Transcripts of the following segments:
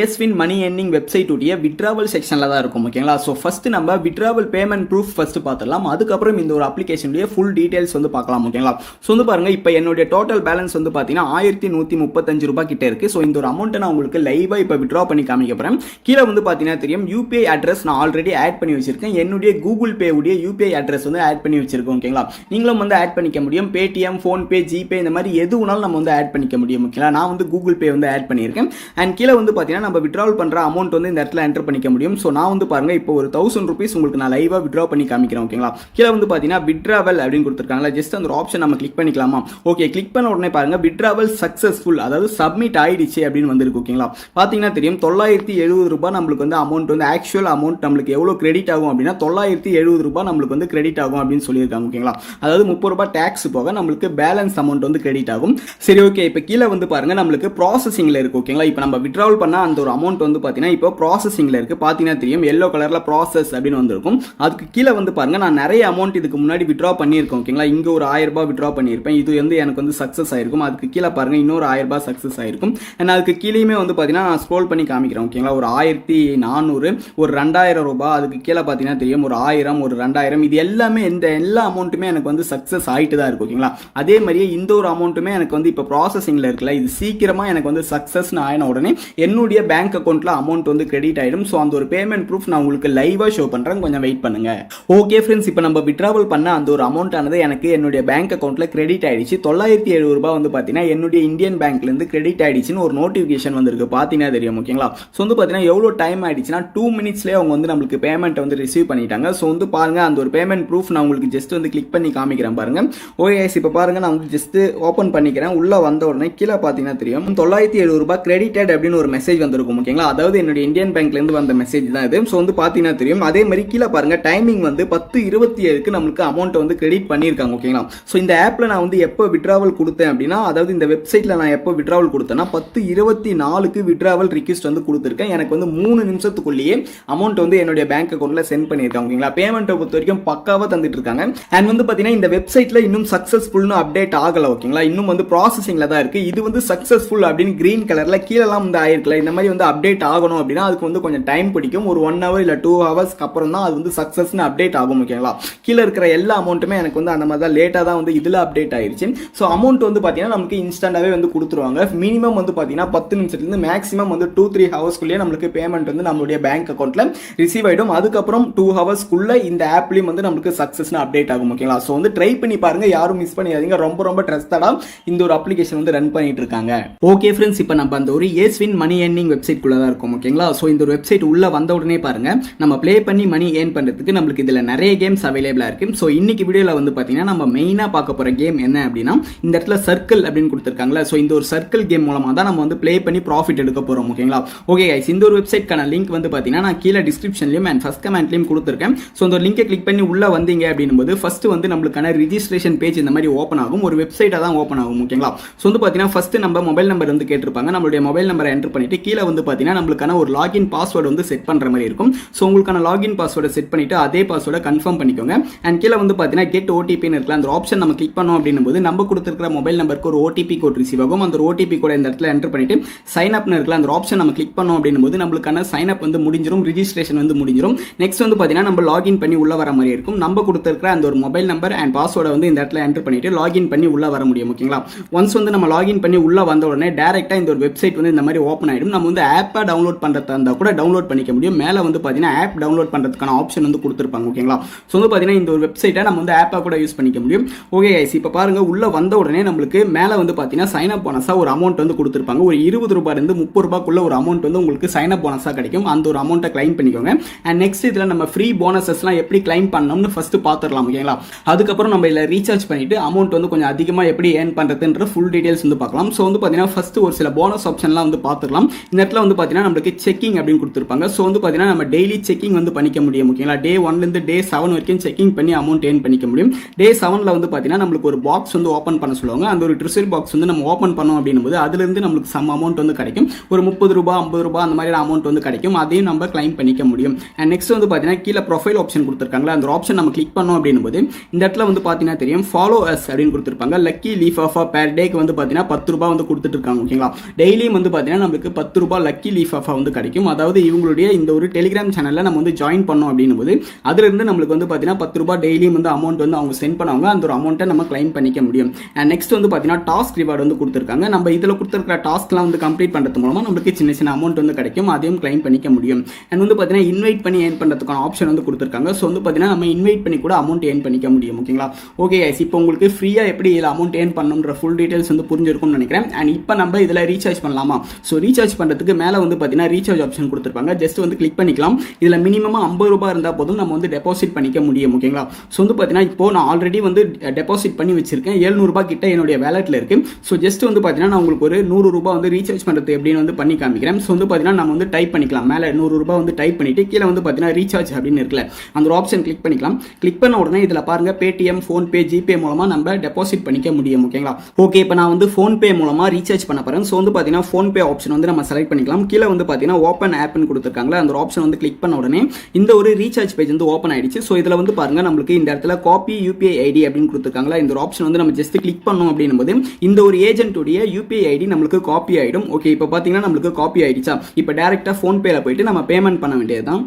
ஏஸ்வின் மணி எண்ணிங் website உடைய withdrawal செக்ஷனில் தான் இருக்கும் ஓகேங்களா ஸோ ஃபஸ்ட்டு நம்ம விட்ராவல் பேமெண்ட் ப்ரூஃப் ஃபஸ்ட்டு பார்த்துடலாம். அதுக்கப்புறம் இந்த ஒரு அப்ளிகேஷனுடைய ஃபுல் டீடைல்ஸ் வந்து பார்க்கலாம் ஓகேங்களா ஸோ வந்து பாருங்க இப்போ என்னுடைய டோட்டல் பேலன்ஸ் வந்து பார்த்தீங்கன்னா ஆயிரத்தி நூற்றி முப்பத்தஞ்சு ரூபாய் கிட்ட இருக்குது ஸோ இந்த ஒரு அமௌண்ட்டை நான் உங்களுக்கு லைவாக இப்போ விட்ரா பண்ணி காமிக்க போகிறேன் கீழே வந்து பார்த்தீங்கன்னா தெரியும் யூபிஐ அட்ரஸ் நான் ஆல்ரெடி ஆட் பண்ணி வச்சிருக்கேன். என்னுடைய கூகுள் பே உடைய யூபிஐ அட்ரஸ் வந்து ஆட் பண்ணி வச்சிருக்கோம் ஓகேங்களா நீங்களும் வந்து ஆட் பண்ணிக்க முடியும். பேடிஎம் ஃபோன்பே ஜிபே இந்த மாதிரி எது வேணாலும் நம்ம வந்து ஆட் பண்ணிக்க முடியும் ஓகேங்களா நான் வந்து கூகுள் பே வந்து ஆட் பண்ணியிருக்கேன். அண்ட் கீழே வந்து பார்த்தீங்கன்னா நம்ம விட்ராவல் பண்ணுற அமௌண்ட் வந்து இந்த இடத்துல என்டர் பண்ணிக்க முடியும். ஸோ நான் வந்து பாருங்கள் இப்போ ஒரு தௌசண்ட் ருபீஸ் உங்களுக்கு நான் லைவாக விட்ரா பண்ணி காமிக்கிறேன் ஓகேங்களா கீழே வந்து பார்த்தீங்கன்னா விட்ராவல் அப்படின்னு கொடுத்துருக்காங்களா ஜஸ்ட் அந்த ஆப்ஷன் நம்ம கிளிக் பண்ணிக்கலாமா? ஓகே கிளிக் பண்ண உடனே பாருங்க விட்ராவல் சக்ஸஸ்ஃபுல் அதாவது சப்மிட் ஆயிடுச்சு அப்படின்னு வந்திருக்கு ஓகேங்களா பார்த்தீங்கன்னா தெரியும் தொள்ளாயிரத்தி எழுபது ரூபாய் நம்மளுக்கு வந்து அமௌண்ட் வந்து ஆக்சுவல் அமௌண்ட் நம்மளுக்கு எவ்வளோ கிரெடிட் ஆகும் அப்படின்னா தொள்ளாயிரத்தி எழுபது ரூபாய் நம்மளுக்கு வந்து கிரெடிட் ஆகும் அப்படின்னு சொல்லியிருக்காங்க ஓகேங்களா அதாவது முப்பது ரூபாய் டேக்ஸ் போக நம்மளுக்கு பேலன்ஸ் அமௌண்ட் வந்து கிரெடிட் ஆகும். சரி ஓகே இப்போ கீழே வந்து பாருங்க நம்மளுக்கு ப்ராசஸிங்கில் இருக்கு ஓகேங்களா இப்போ நம்ம விட்ராவல் பண்ண அந்த ஒரு அமௌண்ட் வந்து பார்த்தீங்கன்னா இப்போ ப்ராசஸிங்கில் இருக்குது பார்த்தீங்கன்னா தெரியும் எல்லோ கலரில் ப்ராசஸ் அப்படின்னு வந்திருக்கும். அதுக்கு கீழே வந்து பாருங்க நான் நிறைய அமௌண்ட் இதுக்கு முன்னாடி விட்ரா பண்ணியிருக்கேன் ஓகேங்களா இங்கே ஒரு ஆயிரம் ரூபாய் விட்ரா பண்ணியிருப்பேன். இது வந்து எனக்கு வந்து சக்ஸஸ் ஆயிருக்கும். அதுக்கு கீழே பாருங்க இன்னொரு ஆயிரம் ரூபாய் சக்ஸஸ் ஆயிருக்கும். அண்ட் அதுக்கு கீழேயுமே வந்து பார்த்தீங்கன்னா நான் ஸ்க்ரோல் பண்ணி காமிக்கிறேன் ஓகேங்களா ஒரு ஆயிரத்தி நானூறு ஒரு ரெண்டாயிரம் ரூபாய். அதுக்கு கீழே பார்த்தீங்கன்னா தெரியும் ஒரு ஆயிரம் ஒரு ரெண்டாயிரம். இது எல்லாமே இந்த எல்லா அமௌண்ட்டுமே எனக்கு வந்து சக்ஸஸ் ஆகிட்டு தான் இருக்கும் ஓகேங்களா அதே மாதிரியே இந்த ஒரு அமௌண்ட்டுமே எனக்கு வந்து இப்போ ப்ராசஸிங்கில் இருக்குல்ல இது சீக்கிரமாக எனக்கு வந்து சக்ஸஸ்னு ஆயின உடனே என்னுடைய பேங்க் அக்கௌண்ட்டில் அமௌண்ட் வந்து கிரெடிட் ஆயிடும். ஸோ அந்த ஒரு பேமெண்ட் ப்ரூஃப் நான் உங்களுக்கு லைவாக ஷோ பண்ணுறேன் கொஞ்சம் வெயிட் பண்ணுங்க. ஓகே ஃப்ரெண்ட்ஸ் இப்போ நம்ம விட்ராவல் பண்ண அந்த ஒரு அமௌண்ட் ஆனது எனக்கு என்னுடைய பேங்க் அக்கௌண்ட்டில் கிரெடிட் ஆகிடுச்சு தொள்ளாயிரத்தி எழுபது ரூபாய் வந்து பார்த்தீங்கன்னா என்னுடைய இந்தியன் பேங்க்லேருந்து கிரெடிட் ஆயிடுச்சுன்னு ஒரு நோட்டிஃபிகேஷன் வந்திருக்கு. பார்த்தீங்கன்னா தெரியும் ஓகேங்களா ஸோ வந்து பார்த்தீங்கன்னா எவ்வளோ டைம் ஆயிடுச்சுன்னா டூ மினிட்ஸ்லேயே அவங்க வந்து நம்மளுக்கு பேமெண்ட் வந்து ரிசீவ் பண்ணிட்டாங்க. ஸோ வந்து பாருங்க அந்த ஒரு பேமெண்ட் ப்ரூஃப் நான் உங்களுக்கு ஜஸ்ட் வந்து கிளிக் பண்ணி காமிக்கிறேன் பாருங்க. ஓகே இப்போ பாருங்க நான் வந்து ஜஸ்ட் ஓப்பன் பண்ணிக்கிறேன். உள்ள வந்த உடனே கீழே பார்த்தீங்கன்னா தெரியும். தொள்ளாயிரத்தி எழுபது ரூபாய் கிரெடிட்டட் அப்படின்னு ஒரு மெசேஜ் வந்திருக்கும் ஓகேங்களா அதாவது என்னுடைய இந்தியன் பேங்க்லேருந்து வந்த மெசேஜ் தான் இது. ஸோ வந்து பார்த்தீங்கன்னா தெரியும். அதே மாதிரி கீழே பாருங்க டைமிங் வந்து பத்து இருபத்தி ஏழுக்கு நம்மளுக்கு அமௌண்ட் வந்து கிரெடிட் பண்ணியிருக்காங்க ஓகேங்களா ஸோ இந்த ஆப்பில் நான் வந்து எப்போ விட்ராவல் கொடுத்தேன் அப்படின்னா அதாவது இந்த வெப்சைட்டில் நான் எப்போ விட்ராவல் கொடுத்தேன்னா பத்து இருபத்தி நாலுக்கு விட்ராவல் ரிக்வஸ்ட் வந்து கொடுத்துருக்கேன். எனக்கு வந்து மூணு நிமிஷத்துக்குள்ளேயே அமௌண்ட் வந்து என்னுடைய பேங்க் அக்கௌண்ட்டில் சென்ட் பண்ணியிருக்காங்க ஓகேங்களா பேமெண்ட்டை பொறுத்த வரைக்கும் பக்காவாக தந்துட்டு இருக்காங்க. அண்ட் வந்து பார்த்தீங்கன்னா இந்த வெப்சைட்டில் இன்னும் சக்ஸஸ்ஃபுல்னு அப்டேட் ஆகலை ஓகேங்களா இன்னும் வந்து ப்ராசஸிங்கில் தான் இருக்குது இது வந்து சக்ஸஸ்ஃபுல் அப்படின்னு கிரீன் கலரில் கீழெல்லாம் வந்து ஆயிருக்கல. இந்த மாதிரி வந்து அப்டேட் ஆகணும் அப்படின்னா அதுக்கு வந்து கொஞ்சம் டைம் பிடிக்கும். ஒரு ஒன் ஹவர் இல்லை டூ ஹவர்ஸ்க்கு அப்புறம் தான் அது வந்து சக்ஸஸ்னு அப்டேட் ஆகும் ஓகேங்களா கீழே இருக்கிற எல்லா அமௌண்ட்டுமே எனக்கு வந்து அந்த மாதிரி தான் லேட்டாக தான் வந்து இதில் அப்டேட் ஆயிடுச்சு ஸோ அமௌண்ட் வந்து பார்த்தீங்கன்னா நமக்கு இன்ஸ்டண்டாகவே வந்து கொடுத்துருவாங்க. மினிமம் வந்து பார்த்தீங்கன்னா பத்து நிமிஷத்துலேருந்து மேக்ஸிமம் வந்து டூ த்ரீ ஹவர்ஸ்க்குள்ளேயே நம்மளுக்கு பேமெண்ட் வந்து நம்மளுடைய பேங்க் அக்கௌண்ட்டில் ரிசீவ் ஆகிடும் அதுக்கப்புறம் டூ ஹவர்ஸ்க்குள்ளே இந்த ஆப்லேயும் வந்து நம்மளுக்கு சக்ஸஸ்னு அப்டேட் ஆகும் ஓகேங்களா ஸோ வந்து ட்ரை பண்ணி பாருங்கள் யாரும் மிஸ் பண்ணிடாதீங்க ரொம்ப ரொம்ப ட்ரஸ்டடாக இந்த ஒரு அப்ளிகேஷன் வந்து ரன் பண்ணிட்டு இருக்காங்க. ஓகே ஃப்ரெண்ட்ஸ் இப்போ நம்ம அந்த ஒரு ஏஸ்வின் மணி ஏர்னிங் வெப்சைட்குள்ளே தான் இருக்கும் ஓகேங்களா ஸோ இந்த ஒரு வெப்சைட் உள்ளே வந்த உடனே பாருங்கள் நம்ம ப்ளே பண்ணி மணி ஏர்ன் பண்ணுறதுக்கு நம்மளுக்கு இதில் நிறைய கேம்ஸ் அவைலபிளாக இருக்குது ஸோ இன்றைக்கி வீடியோவில் வந்து பார்த்தீங்கன்னா நம்ம மெயினாக பார்க்க போகிற கேம் என்ன அப்படின்னா இந்த இடத்துல சர்க்கிள் அப்படின்னு கொடுத்துருக்காங்களா ஸோ இந்த ஒரு சர்க்கிள் கேம் மூலமாக தான் நம்ம வந்து ப்ளே பண்ணி ப்ராஃபிட் எடுக்க போகிறோம் ஓகேங்களா ஓகே கைஸ் இந்த ஒரு வெப்சைட்க்கான லிங்க் வந்து பார்த்தீங்கன்னா நான் கீழே டிஸ்கிரிப்ஷன்லையும் அண்ட் ஃபஸ்ட் கமெண்ட்லையும் கொடுத்துருக்கேன். ஸோ இந்த லிங்கை கிளிக் பண்ணி உள்ள வந்தீங்க அப்படின்னு போது வந்து நம்மளுக்கான ரிஜிஸ்ட்ரேஷன் பேஜ் இந்த மாதிரி ஓப்பன் ஆகும். ஒரு வெப்சைட்டாக தான் ஓப்பன் ஆகும் ஓகேங்களா ஸோ வந்து பார்த்தீங்கன்னா ஃபஸ்ட்டு நம்ம மொபைல் நம்பர் வந்து கேட்டிருப்பாங்க. நம்மளுடைய மொபைல் நம்பரை என்டர் பண்ணிட்டு கீழே வந்து பார்த்தீங்கன்னா நம்மளுக்கான ஒரு லாகின் பாஸ்வேர்டு வந்து செட் பண்ணுற மாதிரி இருக்கும். ஸோ உங்களுக்கான லாகின் பாஸ்வேர்டை செட் பண்ணிவிட்டு அதே பாஸ்வேர்டை கன்ஃபார்ம் பண்ணிக்கோங்க. அண்ட் கீழே வந்து பார்த்தீங்கன்னா கெட் ஓடிபின்னு இருக்கலாம் அந்த ஆப்ஷன் நம்ம கிளிக் பண்ணோம் அப்படின்னும் போது நம்ம கொடுத்துருக்கிற மொபைல் நம்பருக்கு ஒரு ஓடிபி கோட் ரிசீவ் ஆகும். அந்த ஓடிபி கூட இந்த இடத்துல என்டர் பண்ணிட்டு சைன் அப்னு இருக்கலாம் அந்த ஆப்ஷன் நம்ம கிளிக் பண்ணோம் அப்படின்னும் போது நம்மளுக்கான சைன் அப் வந்து முடிஞ்சிடும் ரிஜிஸ்ட்ரேஷன் வந்து முடிஞ்சிடும் நெக்ஸ்ட் வந்து பார்த்தீங்கன்னா நம்ம லாகின் பண்ணி உள்ள வர மாதிரி இருக்கும். நம்ம கொடுத்துருக்கிற அந்த ஒரு மொபைல் நம்பர் அண்ட் பாஸ்வேர்டை வந்து இந்த இடத்துல என்டர் பண்ணிட்டு லாகின் பண்ணி உள்ள வர முடியும் ஓகேங்களா ஒன்ஸ் வந்து நம்ம லாகின் பண்ணி உள்ள வந்த உடனே டேரெக்டாக இந்த ஒரு வெப்சைட் வந்து இந்த மாதிரி ஓப்பன் ஆகிடும் நம்ம வந்து ஆப்பை டவுன்லோட் பண்ணுறதா இருந்தால் கூட டவுன்லோட் பண்ணிக்க முடியும். மேலே வந்து பார்த்தீங்கன்னா ஆப் டவுன்லோட் பண்ணுறதுக்கான ஆப்ஷன் வந்து கொடுத்துருப்பாங்க ஓகேங்களா? ஸோ வந்து பார்த்தீங்கன்னா இந்த ஒரு வெப்சைட்டை நம்ம வந்து ஆப்பாக கூட யூஸ் பண்ணிக்க முடியும். ஓகே கைஸ் இப்போ பாருங்கள் உள்ளே வந்த உடனே நம்மளுக்கு மேலே வந்து பார்த்தீங்கன்னா சைன் அப் போனஸாக ஒரு அமௌண்ட் வந்து கொடுத்துருப்பாங்க. ஒரு இருபது ரூபாய் முப்பது ரூபாய்க்குள்ள ஒரு அமௌண்ட் வந்து உங்களுக்கு சைன் அப் போனஸாக கிடைக்கும். அந்த ஒரு அமௌண்ட்டை கிளைம் பண்ணிக்கோங்க. அண்ட் நெக்ஸ்ட் இதில் நம்ம ஃப்ரீ போனஸஸ்லாம் எப்படி கிளைம் பண்ணணும்னு ஃபஸ்ட்டு பார்த்துடலாம் ஓகேங்களா? அதுக்கப்புறம் நம்ம இதில் ரீசார்ஜ் பண்ணிவிட்டு அமௌண்ட் வந்து கொஞ்சம் அதிகமாக எப்படி ஏர்ன் பண்ணுறதுன்ற ஃபுல் டீட்டெயில்ஸ் வந்து பார்க்கலாம் ஸோ வந்து பார்த்தீங்கன்னா ஃபஸ்ட்டு ஒரு சில போனஸ் ஆப்ஷன்லாம் வந்து பார்த்துக்கலாம் இந்த இடத்துல வந்து பார்த்தீங்கன்னா நம்மளுக்கு செக்கிங் அப்படின்னு கொடுத்துருப்பாங்க. ஸோ வந்து பார்த்தீங்கன்னா நம்ம டெய்லி செக்கிங் வந்து பண்ணிக்க முடியும் ஓகேங்களா டே ஒன்லேருந்து டே செவன் வரைக்கும் செக்கிங் பண்ணி அமௌண்ட் ஏர்ன் பண்ணிக்க முடியும். டே செவனில் வந்து பார்த்தீங்கன்னா நம்மளுக்கு ஒரு பாக்ஸ் வந்து ஓப்பன் பண்ண சொல்லுவாங்க. அந்த ஒரு ட்ரிசல் பாக்ஸ் வந்து நம்ம ஓப்பன் பண்ணோம் அப்படின்னும் போது அதுலேருந்து நம்மளுக்கு சம் அமௌண்ட் வந்து கிடைக்கும். ஒரு முப்பது ரூபா ஐம்பது ரூபா அந்த மாதிரி அமௌண்ட் வந்து கிடைக்கும். அதையும் நம்ம கிளைம் பண்ணிக்க முடியும். அண்ட் நெக்ஸ்ட் வந்து பார்த்தீங்கன்னா கீழே ப்ரொஃபைல் ஆப்ஷன் கொடுத்துருக்காங்களா அந்த ஆப்ஷன் நம்ம கிளிக் பண்ணோம் அப்படின்னும் போது இந்த இடத்துல வந்து பார்த்தீங்கன்னா தெரியும் ஃபாலோ அஸ் அப்படின்னு கொடுத்துருப்பாங்க. லக்கி லீஃப் ஆஃப் பேர் டேக்கு வந்து பார்த்தீங்கன்னா பத்து ரூபா வந்து கொடுத்துட்டு இருக்காங்க ஓகேங்களா டெய்லியும் வந்து பார்த்தீங்கன்னா நம்மளுக்கு பத்து பத்து ரூபாய் லக்கி லீஃப் ஆஃபாக வந்து கிடைக்கும். அதாவது இவங்களுடைய இந்த ஒரு டெலிகிராம் சேனலில் நம்ம வந்து ஜாயின் பண்ணோம் அப்படின்னும் போது அதுலேருந்து நம்மளுக்கு வந்து பார்த்தீங்கன்னா பத்து ரூபாய் டெய்லியும் வந்து அமௌண்ட் வந்து அவங்க சென்ட் பண்ணுவாங்க. அந்த ஒரு அமௌண்ட்டை நம்ம கிளைம் பண்ணிக்க முடியும். அண்ட் நெக்ஸ்ட் வந்து பார்த்தீங்கன்னா டாஸ்க் ரிவார்டு வந்து கொடுத்துருக்காங்க. நம்ம இதில் கொடுத்துருக்கிற டாஸ்க்லாம் வந்து கம்ப்ளீட் பண்ணுறது மூலமாக நம்மளுக்கு சின்ன சின்ன அமௌண்ட் வந்து கிடைக்கும். அதையும் கிளைம் பண்ணிக்க முடியும். அண்ட் வந்து பார்த்தீங்கன்னா இன்வைட் பண்ணி ஏர்ன் பண்ணுறதுக்கான ஆப்ஷன் வந்து கொடுத்துருக்காங்க. ஸோ வந்து பார்த்தீங்கன்னா நம்ம இன்வைட் பண்ணி கூட அமௌண்ட் ஏர்ன் பண்ணிக்க முடியும். ஓகேங்களா ஓகே ஐஸ் இப்போ உங்களுக்கு ஃப்ரீயாக எப்படி இதில் அமௌண்ட் ஏர்ன் பண்ணணுன்ற ஃபுல் டீடைல்ஸ் வந்து புரிஞ்சிருக்கும்னு நினைக்கிறேன். அண்ட் இப்போ நம்ம இதில் ரீசார்ஜ் பண்ணலாமா? ஸோ ரீசார்ஜ் பண்ணுறதுக்கு மேலே வந்து பார்த்தீங்கன்னா ரீசார்ஜ் ஆப்ஷன் கொடுத்துருப்பாங்க. ஜஸ்ட் வந்து கிளிக் பண்ணிக்கலாம். இதில் மினிமமாக ஐம்பது ரூபாய் இருந்தால் போதும் நம்ம வந்து டெபாசிட் பண்ணிக்க முடியும் ஓகேங்களா ஸோ வந்து பார்த்தீங்கன்னா இப்போ நான் ஆல்ரெடி வந்து டெபாசிட் பண்ணி வச்சிருக்கேன். ஏழ்நூறுபா கிட்ட என்னுடைய வேலெட்டில் இருக்கு. ஸோ ஜஸ்ட் வந்து பார்த்தீங்கன்னா நான் உங்களுக்கு ஒரு நூறு ரூபாய் வந்து ரீசார்ஜ் பண்ணுறது எப்படின்னு வந்து பண்ணி காமிக்கிறேன். ஸோ வந்து பார்த்தீங்கன்னா நம்ம வந்து டைப் பண்ணிக்கலாம். மேலே நூறு ரூபாய் வந்து டைப் பண்ணிட்டு கீழே வந்து பார்த்தீங்கன்னா ரீசார்ஜ் அப்படின்னு இருக்குல்ல. அந்த ஒரு ஆப்ஷன் கிளிக் பண்ணிக்கலாம். கிளிக் பண்ண உடனே இதில் பாருங்க பேடிஎம் ஃபோன்பே ஜிபே மூலமாக நம்ம டெபாசிட் பண்ணிக்க முடியும் ஓகேங்களா ஓகே இப்போ நான் வந்து ஃபோன்பே மூலமாக ரீசார்ஜ் பண்ண போகிறேன் ஸோ வந்து பார்த்தீங்கன்னா ஃபோன்பே ஆப்ஷன் வந்து நம்ம செலக்ட் பண்ணிக்கலாம். கீழே வந்து பார்த்தீங்கன்னா ஓப்பன் ஆப்னு கொடுத்துருக்காங்களா அந்த ஆப்ஷன் வந்து கிளிக் பண்ண உடனே இந்த ஒரு ரீசார்ஜ் பேஜ் வந்து ஓப்பன் ஆயிடுச்சு. ஸோ இதில் வந்து பாருங்க நம்மளுக்கு இந்த இடத்துல காப்பி யூபிஐ ஐடி அப்படின்னு கொடுத்துருக்காங்களா இந்த ஆப்ஷன் வந்து நம்ம ஜஸ்ட் கிளிக் பண்ணோம் அப்படின்னும் போது இந்த ஒரு ஏஜென்ட்டுடைய யூபிஐ ஐடி நம்மளுக்கு காப்பி ஆகிடும் ஓகே இப்போ பார்த்தீங்கன்னா நம்மளுக்கு காப்பி ஆயிடுச்சா? இப்போ டேரெக்டாக ஃபோன்பேல போயிட்டு நம்ம பேமெண்ட் பண்ண வேண்டியது தான்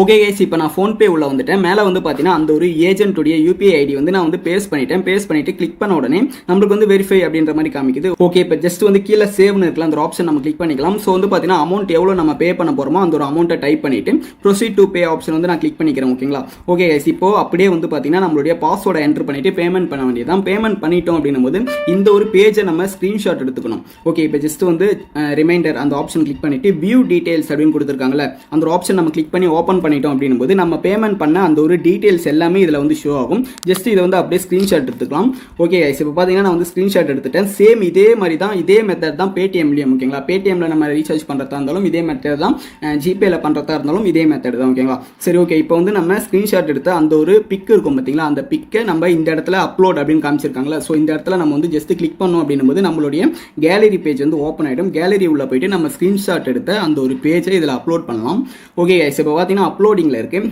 ஓகே கேஸ் இப்போ நான் ஃபோன்பே உள்ள வந்துட்டேன். மேலே வந்து பார்த்தீங்கன்னா அந்த ஒரு ஏஜென்ட்டுடைய யூபிஐ ஐடி வந்து நான் வந்து பேஸ்ட் பண்ணிட்டேன். பேஸ்ட் பண்ணிட்டு கிளிக் பண்ண உடனே நம்மளுக்கு வந்து வெரிஃபை அப்படின்ற மாதிரி காமிக்குது. ஓகே இப்போ ஜஸ்ட் வந்து கீழே சேவ்னு இருக்கலாம் அந்த ஆப்ஷன் நம்ம கிளிக் பண்ணிக்கலாம். ஸோ வந்து பார்த்தீங்கன்னா அமௌண்ட் எவ்வளோ நம்ம பே பண்ண போகிறோமோ அந்த ஒரு அமௌண்ட்டை டைப் பண்ணிவிட்டு ப்ரொசீட் டு பே ஆப்ஷன் வந்து நான் கிளிக் பண்ணிக்கிறேன் ஓகேங்களா ஓகே கைஸ் இப்போ அப்படியே வந்து பார்த்தீங்கன்னா நம்மளுடைய பாஸ்வேர்டை என்டர் பண்ணிவிட்டு பேமெண்ட் பண்ண வேண்டியதான் பேமெண்ட் பண்ணிட்டோம் அப்படின்னும் போது இந்த ஒரு பேஜை நம்ம ஸ்க்ரீன்ஷாட் எடுத்துக்கணும். ஓகே இப்போ ஜஸ்ட் வந்து ரிமைண்டர் அந்த ஆப்ஷன் கிளிக் பண்ணிவிட்டு வியூ டீட்டெயில்ஸ் அப்படின்னு கொடுத்துருக்காங்கல்ல அந்த ஒரு ஆப்ஷன் நம்ம கிளிக் பண்ணி ஓப்பன் பண்ணிட்டோம் அப்படின்னும் போது நம்ம பேமெண்ட் பண்ண அந்த ஒரு டீட்டெயில்ஸ் எல்லாமே இதில் வந்து ஷோ ஆகும். ஜஸ்ட் இதை வந்து அப்படியே ஸ்க்ரீன்ஷாட் எடுத்துக்கலாம். ஓகே கைஸ் இப்போ பார்த்தீங்கன்னா நான் வந்து ஸ்க்ரீன்ஷாட் எடுத்துட்டேன். சேம் இதே மாதிரி தான் இதே மெத்தட் தான் பேடிஎம்லேயும் ஓகேங்களா பேடிஎம்மில் நம்ம ரீசார்ஜ் பண்ணுறதா இருந்தாலும் இதே மெத்தட் தான் ஜிபேல பண்ணுறதா இருந்தாலும் இதே மெத்தட் தான் ஓகேங்களா சரி ஓகே இப்போ வந்து நம்ம ஸ்க்ரீன்ஷாட் எடுத்து அந்த ஒரு பிக் இருக்கும் பார்த்தீங்களா அந்த பிக்கை நம்ம இந்த இடத்துல அப்லோட் அப்படின்னு காமிச்சிருக்காங்களா ஸோ இந்த இடத்துல நம்ம வந்து ஜஸ்ட் கிளிக் பண்ணோம் அப்படின்னும் போது நம்மளுடைய கேலரி பேஜ் வந்து ஓப்பன் ஆகிடும் கேலரி உள்ள போயிட்டு நம்ம ஸ்க்ரீன்ஷாட் எடுத்த அந்த ஒரு பேஜை இதில் அப்லோட் பண்ணலாம். ஓகே கைஸ் இப்போ பார்த்தீங்கன்னா அப்லோடிங்கில் இருக்குது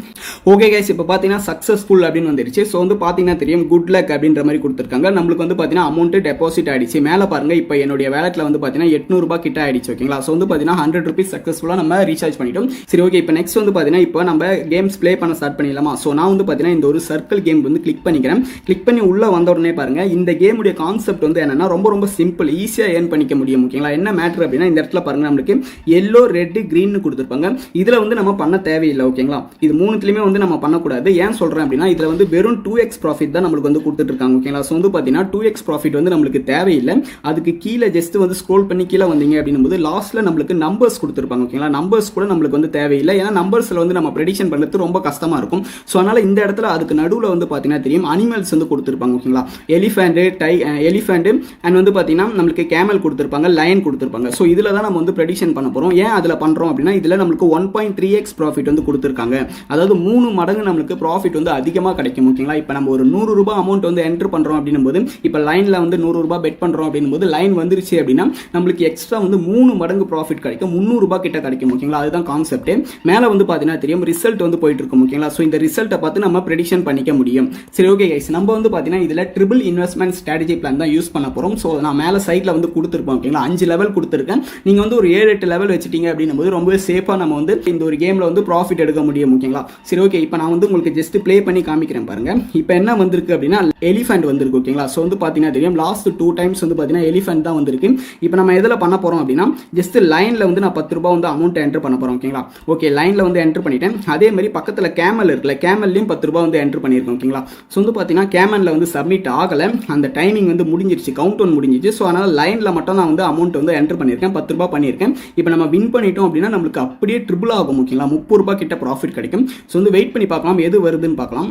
ஓகே கைஸ் இப்போ பார்த்தீங்கன்னா சக்ஸஸ்ஃபுல் அப்படின்னு வந்துருச்சு. ஸோ வந்து பார்த்தீங்கன்னா தெரியும் குட் லக் அப்படின்ற மாதிரி கொடுத்துருக்காங்க. நம்மளுக்கு வந்து பார்த்தீங்கன்னா அமௌண்ட்டு டெபாசிட் ஆயிடுச்சு. மேலே பாருங்கள் இப்போ என்னுடைய வேலெட்டில் வந்து பார்த்தீங்கன்னா எட்நூறுபா கிட்ட ஆயிடுச்சு ஓகேங்களா ஸோ வந்து பார்த்தீங்கன்னா ஹண்ட்ரட் ருபீஸ் சக்ஸஸ்ஃபுல்லாக நம்ம ரீசார்ஜ் பண்ணிட்டோம். சரி ஓகே இப்போ நெக்ஸ்ட் வந்து பார்த்தீங்கன்னா இப்போ நம்ம கேம்ஸ் ப்ளே பண்ண ஸ்டார்ட் பண்ணிடலாமா? ஸோ நான் வந்து பார்த்தீங்கன்னா இந்த ஒரு சர்க்கிள் கேம் வந்து கிளிக் பண்ணிக்கிறேன். கிளிக் பண்ணி உள்ளே வந்த உடனே பாருங்கள் இந்த கேமுடைய கான்செப்ட் வந்து என்னென்னா ரொம்ப ரொம்ப சிம்பிள் ஈஸியாக ஏர்ன் பண்ணிக்க முடியும் ஓகேங்களா என்ன மேட்ரு அப்படின்னா இந்த இடத்துல பாருங்க நம்மளுக்கு எல்லோ ரெட்டு க்ரீன்னு கொடுத்துருப்பாங்க. இதில் வந்து நம்ம பண்ண தேவையில்லை ஓகேங்களா இது மூணுத்துலையுமே வந்து நம்ம பண்ணக்கூடாது. ஏன் சொல்கிறேன் அப்படின்னா இதில் வந்து வெறும் டூ எக்ஸ் ப்ராஃபிட் தான் நம்மளுக்கு வந்து கொடுத்துட்டு இருக்காங்க ஓகேங்களா ஸோ வந்து பார்த்தீங்கன்னா டூ எக்ஸ் ப்ராஃபிட் வந்து நம்மளுக்கு தேவையில்லை. அதுக்கு கீழே ஜஸ்ட் வந்து ஸ்க்ரோல் பண்ணி கீழே வந்தீங்க அப்படின்னும் போது லாஸ்ட்டில் நம்மளுக்கு நம்பர்ஸ் கொடுத்துருப்பாங்க ஓகேங்களா நம்பர்ஸ் கூட நம்மளுக்கு வந்து தேவையில்லை. ஏன்னா நம்பர்ஸில் வந்து நம்ம ப்ரெடிஷன் பண்ணுறது ரொம்ப கஷ்டமாக இருக்கும். ஸோ அதனால் இந்த இடத்துல அதுக்கு நடுவில் வந்து பார்த்தீங்கன்னா தெரியும் அனிமல்ஸ் வந்து கொடுத்துருப்பாங்க ஓகேங்களா எலிஃபேண்ட்டு டை எலிஃபேண்ட்டு அண்ட் வந்து பார்த்தீங்கன்னா நம்மளுக்கு கேமல் கொடுத்துருப்பாங்க லயன் கொடுத்துருப்பாங்க. ஸோ இதில் தான் நம்ம வந்து ப்ரெடிஷன் பண்ண போகிறோம் ஏன் அதில் பண்ணுறோம் அப்படின்னா இதில் நம்மளுக்கு one point three x profit வந்து கொடுத்துருக்காங்க. அதாவது மூணு மடங்கு நம்மளுக்கு ப்ராஃபிட் வந்து அதிகமாக கிடைக்கும் ஓகேங்களா இப்போ நம்ம ஒரு நூறு ரூபாய் அமௌண்ட் வந்து என்டர் பண்ணுறோம் அப்படின்னும் போது இப்போ லைனில் வந்து நூறு ரூபாய் பெட் பண்ணுறோம் அப்படின்னும் போது லைன் வந்துருச்சு அப்படின்னா நம்மளுக்கு எக்ஸ்ட்ரா வந்து மூணு மடங்கு ப்ராஃபிட் கிடைக்கும். முந்நூறுபா கிட்ட கிடைக்கும் ஓகேங்களா அதுதான் கான்செப்ட் மேலே வந்து பார்த்தீங்கன்னா தெரியும் ரிசல்ட் வந்து போயிட்டு இருக்கும் ஓகேங்களா ஸோ இந்த ரிசல்ட்டை பார்த்து நம்ம ப்ரெடிஷன் பண்ணிக்க முடியும். சரி ஓகே கைஸ் நம்ம வந்து பார்த்தீங்கன்னா இதில் ட்ரிபிள் இன்வெஸ்ட்மெண்ட் ஸ்ட்ராட்டஜி பிளான் தான் யூஸ் பண்ண போகிறோம் ஸோ நான் மேலே சைட்டில் வந்து கொடுத்துருப்போம் ஓகேங்களா அஞ்சு லெவல் கொடுத்துருக்கேன். நீங்கள் வந்து ஒரு ஏழு எட்டு லெவல் வச்சுட்டீங்க அப்படின்னும் போது ரொம்பவே சேஃபாக நம்ம வந்து இந்த ஒரு கேமில் வந்து ப்ராஃபிட் எடுக்க முடியும் ஓகேங்களா சரி ஓகே இப்போ நான் வந்து உங்களுக்கு ஜஸ்ட் ப்ளே பண்ணி காமிக்கிறேன் பாருங்க. இப்போ என்ன வந்திருக்கு அப்படின்னா எலிஃபென்ட் வந்திருக்கு ஓகேங்களா ஸோ வந்து பார்த்தீங்கன்னா தெரியும் லாஸ்ட் டூ டைம்ஸ் வந்து பார்த்தீங்கன்னா எலிஃபென்ட் தான் வந்திருக்கு. இப்போ நம்ம எதில் பண்ண போகிறோம் அப்படின்னா ஜஸ்ட் லைனில் வந்து நான் பத்து ரூபாய் வந்து அமௌண்ட் என்டர் பண்ண போகிறோம் ஓகேங்களா ஓகே லைனில் வந்து என்டர் பண்ணிட்டேன். அதே மாதிரி பக்கத்தில் கேமல் இருக்குல்ல கேமல்லையும் பத்து ரூபாய் வந்து என்டர் பண்ணியிருக்கோம் ஓகேங்களா ஸோ வந்து பார்த்தீங்கன்னா கேமலில் வந்து சப்மிட் ஆகலை. அந்த டைமிங் வந்து முடிஞ்சிருச்சு கவுண்ட் ஒன் முடிஞ்சிச்சு. ஸோ அதனால் லைனில் மட்டும் நான் வந்து அமௌண்ட் வந்து என்டர் பண்ணியிருக்கேன் பத்து ரூபாய் பண்ணியிருக்கேன் இப்போ நம்ம வின் பண்ணிட்டோம் அப்படின்னா நம்மளுக்கு அப்படியே ட்ரிபிள் ஆகும் ஓகேங்களா முப்பது ரூபாய் கிட்ட ப்ராஃபிட் கிடைக்கும். ஸோ வந்து வெயிட் பண்ணி பார்க்கலாம் எது வருதுன்னு பார்க்கலாம்.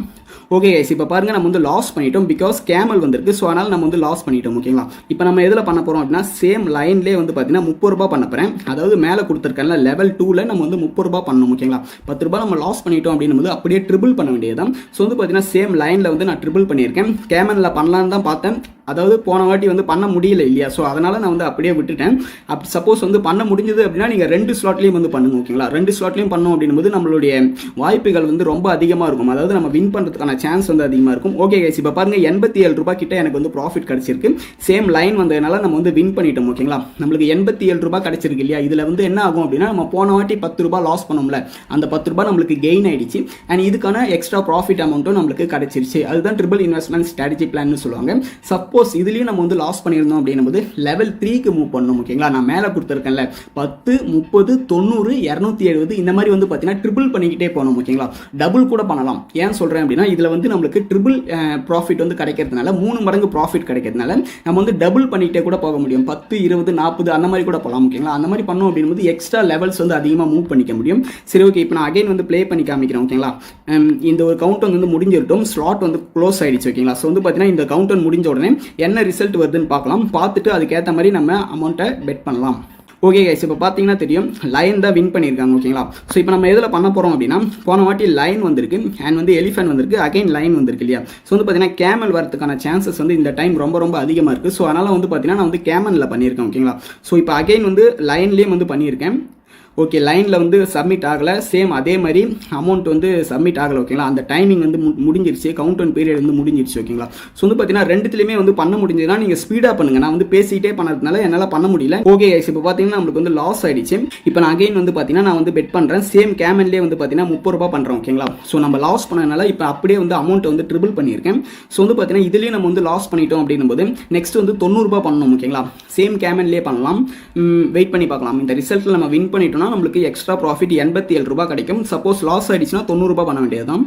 ஓகே கைஸ் இப்போ பாருங்க நம்ம வந்து லாஸ் பண்ணிட்டோம் பிகாஸ் கேமல் வந்திருக்கு. ஸோ அதனால் நம்ம வந்து லாஸ் பண்ணிட்டோம் ஓகேங்களா இப்போ நம்ம எதில் பண்ண போகிறோம் அப்படின்னா சேம் லைன்லேயே வந்து பார்த்தீங்கன்னா முப்பது ரூபாய் பண்ண போகிறேன் அதாவது மேலே கொடுத்துருக்கல லெவல் டூவில் நம்ம வந்து முப்பது ரூபா பண்ணணும் ஓகேங்களா பத்து ரூபா நம்ம லாஸ் பண்ணிட்டோம் அப்படின்னு போது அப்படியே ட்ரிபிள் பண்ண வேண்டியதான் ஸோ வந்து பார்த்தீங்கன்னா சேம் லைனில் வந்து நான் ட்ரிபிள் பண்ணியிருக்கேன். கேமனில் பண்ணலான்னு தான் பார்த்தேன். அதாவது போன வாட்டி வந்து பண்ண முடியல இல்லையா? ஸோ அதனால் நான் வந்து அப்படியே விட்டுட்டேன். அப் சப்போஸ் வந்து பண்ண முடிஞ்சது அப்படின்னா நீங்கள் ரெண்டு ஸ்லாட்லேயும் வந்து பண்ணுங்க ஓகேங்களா ரெண்டு ஸ்லாட்லேயும் பண்ணோம் அப்படின்னும்போது நம்மளுடைய வாய்ப்புகள் வந்து ரொம்ப அதிகமாக இருக்கும். அதாவது நம்ம வின் பண்ணுறதுக்கான சான்ஸ் வந்து அதிகமாக இருக்கும். ஓகே கைஸ் இப்போ பாருங்கள் எண்பத்தி ஏழு ரூபாய் கிட்ட எனக்கு வந்து ப்ராஃபிட் கிடச்சிருக்கு. சேம் லைன் வந்ததுனால நம்ம வந்து வின் பண்ணிட்டோம் ஓகேங்களா நம்மளுக்கு எண்பத்தி ஏழு ரூபாய் கிடச்சிருக்கு இல்லையா? இதில் வந்து என்ன ஆகும் அப்படின்னா நம்ம போன வாட்டி பத்து ரூபாய் லாஸ் பண்ணோம்ல அந்த பத்து ரூபாய் நம்மளுக்கு கெயின் ஆயிடுச்சு. அண்ட் இதுக்கான எக்ஸ்ட்ரா ப்ராஃபிட் அமௌண்ட்டும் நம்மளுக்கு கிடைச்சிருச்சு. அதுதான் ட்ரிபிள் இன்வெஸ்ட்மெண்ட் ஸ்ட்ராட்டஜி பிளான்னு சொல்லுவாங்க. சப்போஸ் இதுலேயும் நம்ம வந்து லாஸ் பண்ணியிருந்தோம் அப்படின்னும் போது லெவல் த்ரீக்கு மூவ் பண்ணணும் ஓகேங்களா நான் மேலே கொடுத்துருக்கேன்ல. பத்து முப்பது தொண்ணூறு இரநூத்தி எழுபது இந்த மாதிரி வந்து பார்த்தீங்கன்னா ட்ரிபிள் பண்ணிக்கிட்டே போகணும் ஓகேங்களா டபுள் கூட பண்ணலாம். ஏன் சொல்கிறேன் அப்படின்னா இதில் வந்து நம்மளுக்கு ட்ரிபிள் ப்ராஃபிட் வந்து கிடைக்கிறதுனால மூணு மடங்கு ப்ராஃபிட் கிடைக்கிறதுனால நம்ம வந்து டபுள் பண்ணிக்கிட்டே கூட போக முடியும். பத்து இருபது நாற்பது அந்த மாதிரி கூட போகலாம் ஓகேங்களா அந்த மாதிரி பண்ணோம் அப்படின்போது எக்ஸ்ட்ரா லெவல்ஸ் வந்து அதிகமாக மூவ் பண்ணிக்க முடியும். சரி ஓகே இப்போ நான் அகைன் வந்து ப்ளே பண்ணி காமிக்கிறேன் ஓகேங்களா இந்த ஒரு கவுண்ட் வந்து முடிஞ்சிருட்டும். ஸ்லாட் வந்து க்ளோஸ் ஆயிடுச்சு ஓகேங்களா ஸோ வந்து பார்த்தீங்கன்னா இந்த கவுண்ட் முடிஞ்ச உடனே என்ன ரிசல்ட் வருதுன்னு பார்க்கலாம். பார்த்துட்டு அதுக்கேற்ற மாதிரி நம்ம அமௌண்ட்டை பெட் பண்ணலாம். ஓகே கைஸ் இப்போ பார்த்தீங்கன்னா தெரியும் லைன் தான் வின் பண்ணியிருக்காங்க ஓகேங்களா ஸோ இப்போ நம்ம எதில் பண்ண போகிறோம் அப்படின்னா போன வாட்டி லைன் வந்திருக்கு அண்ட் வந்து எலிஃபென்ட் வந்திருக்கு அகைன் லைன் வந்திருக்கு இல்லையா? ஸோ வந்து பார்த்தீங்கன்னா கேமல் வரதுக்கான சான்சஸ் வந்து இந்த டைம் ரொம்ப ரொம்ப அதிகமாக இருக்குது ஸோ அதனால் வந்து பார்த்தீங்கன்னா நான் வந்து கேமனில் பண்ணியிருக்கேன் ஓகேங்களா ஸோ இப்போ அகைன் வந்து லைன்லேயும் வந்து பண்ணியிருக்கேன். ஓகே லைனில் வந்து சப்மிட் ஆகலை. சேம் அதே மாதிரி அமௌண்ட் வந்து சப்மிட் ஆகலை ஓகேங்களா அந்த டைமிங் வந்து மு- முடிஞ்சிருச்சு. கவுண்ட் ஒன் பீரியட் வந்து முடிஞ்சிருச்சு ஓகேங்களா ஸோ வந்து பார்த்தீங்கன்னா ரெண்டுத்துலையுமே வந்து பண்ண முடிஞ்சதுன்னா நீங்கள் ஸ்பீடாக பண்ணுங்க. நான் வந்து பேசிக்கிட்டே பண்ணதுனால என்னால் பண்ண முடியல. ஓகே இப்போ பார்த்தீங்கன்னா நம்மளுக்கு வந்து லாஸ் ஆகிடுச்சு இப்போ நான் அகைன் வந்து பார்த்தீங்கன்னா நான் வந்து பெட் பண்ணுறேன் சேம் கேமன்லேயே வந்து பார்த்தீங்கன்னா முப்பது ரூபாய் பண்ணுறோம் ஓகேங்களா ஸோ நம்ம லாஸ் பண்ணதுனால இப்போ அப்படியே வந்து அமௌண்ட் வந்து ட்ரிபிள் பண்ணியிருக்கேன். ஸோ வந்து பார்த்தீங்கன்னா இதுலேயும் நம்ம வந்து லாஸ் பண்ணிட்டோம் அப்படின்னும் போது நெக்ஸ்ட் வந்து தொண்ணூறுபா பண்ணணும் ஓகேங்களா சேம் கேமன்லேயே பண்ணலாம். வெயிட் பண்ணி பார்க்கலாம். இந்த ரிசல்ட்டில் நம்ம வின் பண்ணிட்டோம் பண்ணிட்டோம்னா நம்மளுக்கு எக்ஸ்ட்ரா ப்ராஃபிட் எண்பத்தி ஏழு ரூபா கிடைக்கும். சப்போஸ் லாஸ் ஆயிடுச்சுன்னா தொண்ணூறுரூபா பண்ண வேண்டியதுதான்.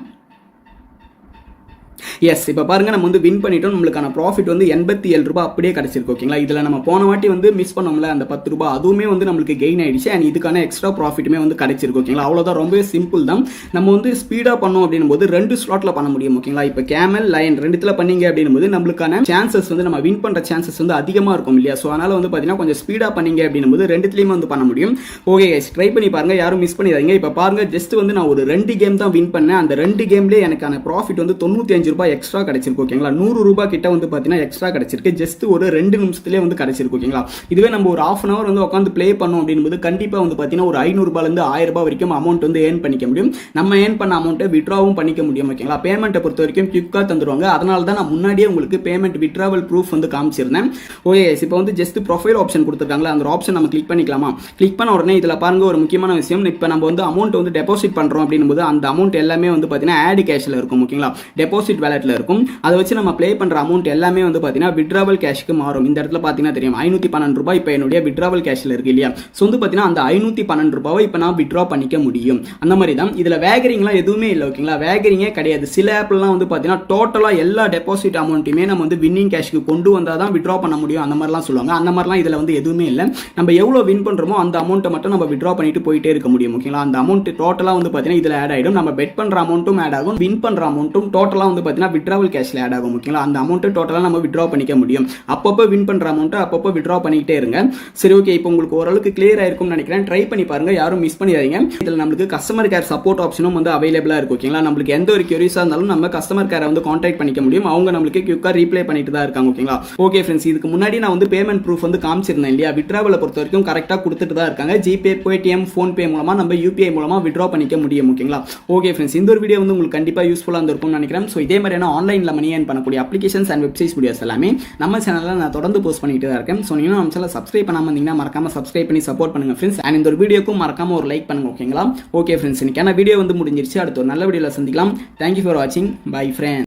எஸ் இப்போ பாருங்க நம்ம வந்து வின் பண்ணிட்டோம். நம்மளுக்கான ப்ராஃபிட் வந்து எண்பத்தி ஏழு ரூபாய் அப்படியே கிடைச்சிருக்கு ஓகேங்களா இதில் நம்ம போன வாட்டி வந்து மிஸ் பண்ணோம்ல அந்த பத்து ரூபாய் அதுவுமே வந்து நம்மளுக்கு கெயின் ஆயிடுச்சு. அண்ட் இதுக்கான எக்ஸ்ட்ரா ப்ராஃபிட்டுமே வந்து கிடைச்சிருக்கு ஓகேங்களா அவ்வளோதான் ரொம்பவே சிம்பிள் தான். நம்ம வந்து ஸ்பீடாக பண்ணோம் அப்படின்னும் போது ரெண்டு ஸ்லாட்டில் பண்ண முடியும் ஓகேங்களா இப்போ கேமல் லைன் ரெண்டுத்தில் பண்ணீங்க அப்படின்னும் போது நம்மளுக்கான சான்சஸ் வந்து நம்ம வின் பண்ணுற சான்சஸ் வந்து அதிகமாக இருக்கும் இல்லையா? ஸோ அதனால் வந்து பார்த்தீங்கன்னா கொஞ்சம் ஸ்பீடாக பண்ணீங்க அப்படின்னும் போது ரெண்டுத்துலேயுமே வந்து பண்ண முடியும். ஓகே கைஸ் ட்ரை பண்ணி பாருங்க. யாரும் மிஸ் பண்ணிடாதீங்க இப்போ பாருங்க ஜஸ்ட் வந்து நான் ஒரு ரெண்டு கேம் தான் வின் பண்ணேன். அந்த ரெண்டு கேம்லேயே எனக்கான ப்ராஃபிட் வந்து தொண்ணூற்றி அஞ்சு ரூபாய் எக்ஸ்ட்ரா கிடைச்சிருக்கு ஓகேங்களா நூறு ரூபாய் கிட்ட வந்து பார்த்தீங்கன்னா எக்ஸ்ட்ரா கிடைச்சிருக்கு. ஜஸ்ட் ஒரு ரெண்டு நிமிஷத்துலேயே வந்து கிடைச்சிருக்கு ஓகேங்களா இதுவே நம்ம ஒரு ஆஃப் அன் அவர் வந்து உட்காந்து ப்ளே பண்ணோம் அப்படின்போது கண்டிப்பாக வந்து பார்த்தீங்கன்னா ஒரு ஐநூறுபாலேருந்து ஆயிரம் ரூபாய் வரைக்கும் அமௌண்ட் வந்து ஏர்ன் பண்ணிக்க முடியும். நம்ம ஏர்ன் பண்ண அமௌண்ட்டை விட்ராவும் பண்ணிக்க முடியும் ஓகேங்களா பேமெண்ட்டை பொறுத்த வரைக்கும் குயிக்காக தந்துருவாங்க. அதனால தான் நான் முன்னாடியே உங்களுக்கு பேமெண்ட் விட்ராவல் ப்ரூஃப் வந்து காமிச்சிருந்தேன். ஓகே இப்போ வந்து ஜஸ்ட் ப்ரொஃபைல் ஆப்ஷன் கொடுத்துருக்காங்களா அந்த ஆப்ஷன் நம்ம கிளிக் பண்ணிக்கலாமா? கிளிக் பண்ண உடனே இதில் பாருங்க ஒரு முக்கியமான விஷயம். இப்போ நம்ம வந்து அமௌண்ட் வந்து டெபாசிட் பண்ணுறோம் அப்படின்னும் போது அந்த அமௌண்ட் எல்லாமே வந்து பார்த்தீங்கன்னா ஆட் கேஷில் இருக்கும் ஓகேங்களா டெபாசிட் வேலெட்டில் இருக்கும். அதை வச்சு நம்ம ப்ளே பண்ணுற அமௌண்ட் எல்லாமே வந்து பார்த்தீங்கன்னா விட்ராவல் கேஷ்க்கு மாறும். இந்த இடத்துல பார்த்தீங்கன்னா தெரியும் ஐநூற்றி பன்னெண்டு ரூபாய் இப்போ என்னுடைய விட்ராவல் கேஷில் இருக்கு இல்லையா? ஸோ வந்து பார்த்தீங்கன்னா அந்த ஐநூற்றி பன்னெண்டு ரூபாவை இப்போ நான் விட்ரா பண்ணிக்க முடியும். அந்த மாதிரி தான் இதில் வேகரிங்லாம் எதுவுமே இல்லை ஓகேங்களா வேகரிங்கே கிடையாது. சில ஆப்லாம் வந்து பார்த்தீங்கன்னா டோட்டலாக எல்லா டெபாசிட் அமௌண்ட்டுமே நம்ம வந்து வின்னிங் கேஷ்க்கு கொண்டு வந்தால் தான் விட்ரா பண்ண முடியும். அந்த மாதிரிலாம் சொல்லுவாங்க. அந்த மாதிரிலாம் இதில் வந்து எதுவுமே இல்லை. நம்ம எவ்வளோ வின் பண்ணுறோமோ அந்த அமௌண்ட்டை மட்டும் நம்ம விட்ரா பண்ணிட்டு போயிட்டே இருக்க முடியும் ஓகேங்களா அந்த அமௌண்ட் டோட்டலாக வந்து பார்த்தீங்கன்னா இதில் ஆட் ஆகிடும் நம்ம பெட் பண்ணுற அமௌண்ட்டும் ஆட் ஆகும். வின் பண்ணுற அமௌண்ட்டும் டோட்டலாக வந்து பார்த்தீங்கன்னா விட்ராவல் கேஷில் ஆட் ஆகும் ஓகேங்களா அந்த அமௌண்ட்டு டோட்டலாக நம்ம விட்ரா பண்ணிக்க முடியும். அப்பப்போ வின் பண்ணுற அமௌண்ட்டை அப்பப்போ விட்ரா பண்ணிக்கிட்டே இருங்க. சரி ஓகே இப்போ உங்களுக்கு ஓரளவுக்கு கிளியர் ஆயிருக்கும்னு நினைக்கிறேன். ட்ரை பண்ணி பாருங்க. யாரும் மிஸ் பண்ணிடாதீங்க. இதில் நம்மளுக்கு கஸ்டமர் கேர் சப்போர்ட் ஆப்ஷனும் வந்து அவைலபிளாக இருக்கும் ஓகேங்களா நம்மளுக்கு எந்த ஒரு கியூரிஸாக இருந்தாலும் நம்ம கஸ்டமர் கேரை வந்து கான்டாக்ட் பண்ணிக்க முடியும். அவங்க நம்மளுக்கு குயிக்காக ரீப்ளை பண்ணிட்டு தான் இருக்காங்க ஓகேங்களா ஓகே ஃப்ரெண்ட்ஸ் இதுக்கு முன்னாடி நான் வந்து பேமெண்ட் ப்ரூஃப் வந்து காமிச்சிருந்தேன் இல்லையா? விட்ராவலை பொறுத்த வரைக்கும் கரெக்டாக கொடுத்துட்டு தான் இருக்காங்க. ஜிபே பேடிஎம் ஃபோன்பே மூலமாக நம்ம யூபிஐ மூலமாக விட்ரா பண்ணிக்க முடியும் ஓகேங்களா ஓகே ஃப்ரெண்ட்ஸ் இந்த ஒரு வீடியோ வந்து உங்களுக்கு கண்டிப்பாக யூஸ்ஃபுல்லாக இருந்திருக்கும்னு நினைக்கிறேன். ஸோ இதே இதே மாதிரியான ஆன்லைனில் மணி ஏர்ன் பண்ணக்கூடிய அப்ளிகேஷன்ஸ் அண்ட் வெப்சைட்ஸ் வீடியோஸ் எல்லாமே நம்ம சேனலில் நான் தொடர்ந்து போஸ்ட் பண்ணிட்டு தான் இருக்கேன். ஸோ நீங்களும் நம்ம சேனல் சப்ஸ்கிரைப் பண்ணாமல் இருந்தீங்கன்னா மறக்காம சப்ஸ்கிரைப் பண்ணி சப்போர்ட் பண்ணுங்க ஃப்ரெண்ட்ஸ் அண்ட் இந்த ஒரு வீடியோக்கும் மறக்காம ஒரு லைக் பண்ணுங்க ஓகேங்களா ஓகே ஃப்ரெண்ட்ஸ் இன்னைக்கான வீடியோ வந்து முடிஞ்சிருச்சு. அடுத்த ஒரு நல்ல வீடியோவில் சந்திக்கலாம். தேங்க்யூ ஃபார் வாட்சிங் பை ஃப்ரெண்ட்